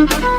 Mm-hmm.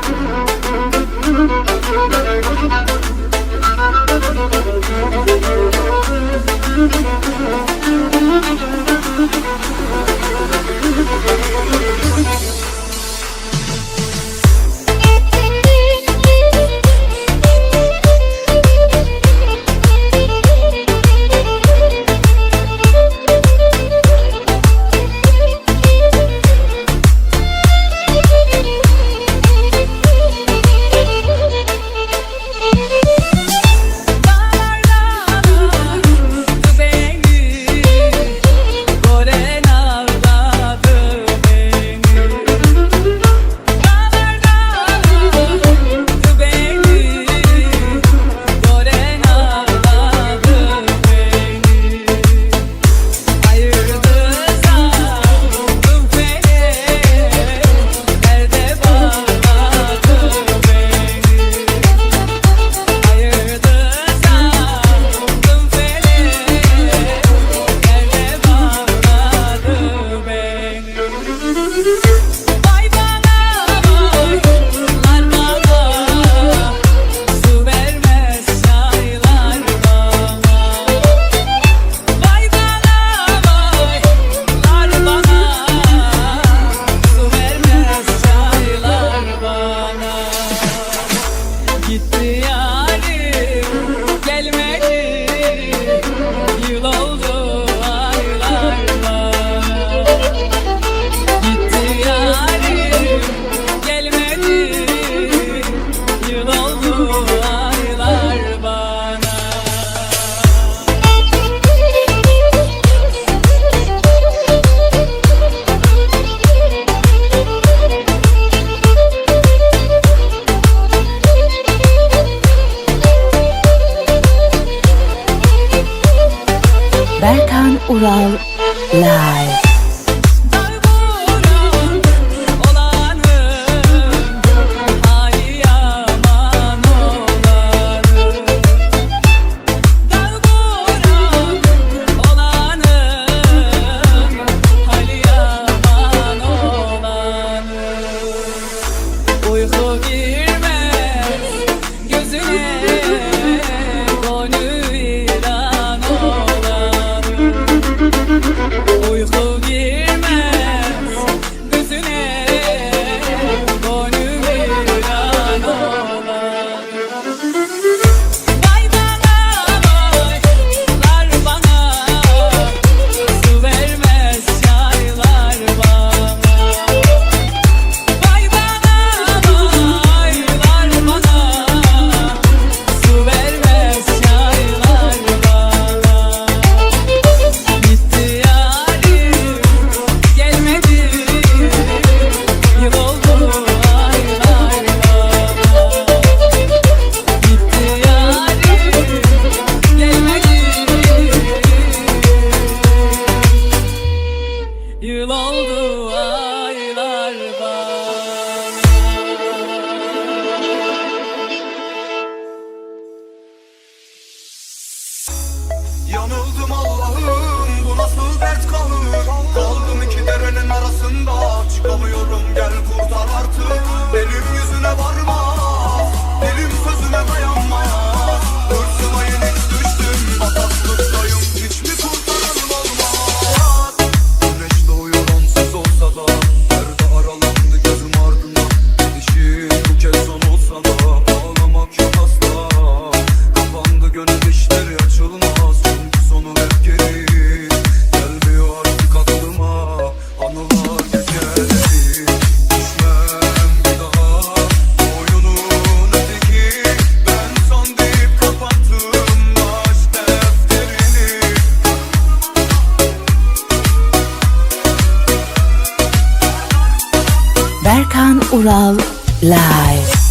Ural live. Aptal artık. Benim yüzüne varma. Erkan Ural Live.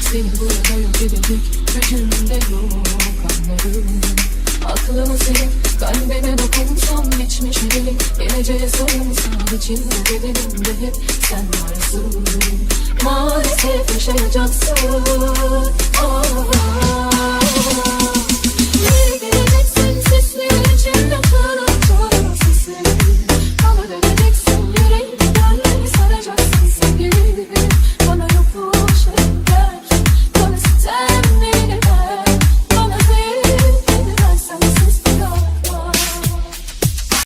Seni burada yok edecek gücüm yok anlarım. Aklımı silip kalbime dokunsam geçmişe Geleceğe sorunsam içinde bedenimde hep sen varsın. Maalesef yaşayacaksak ah, ah, ah.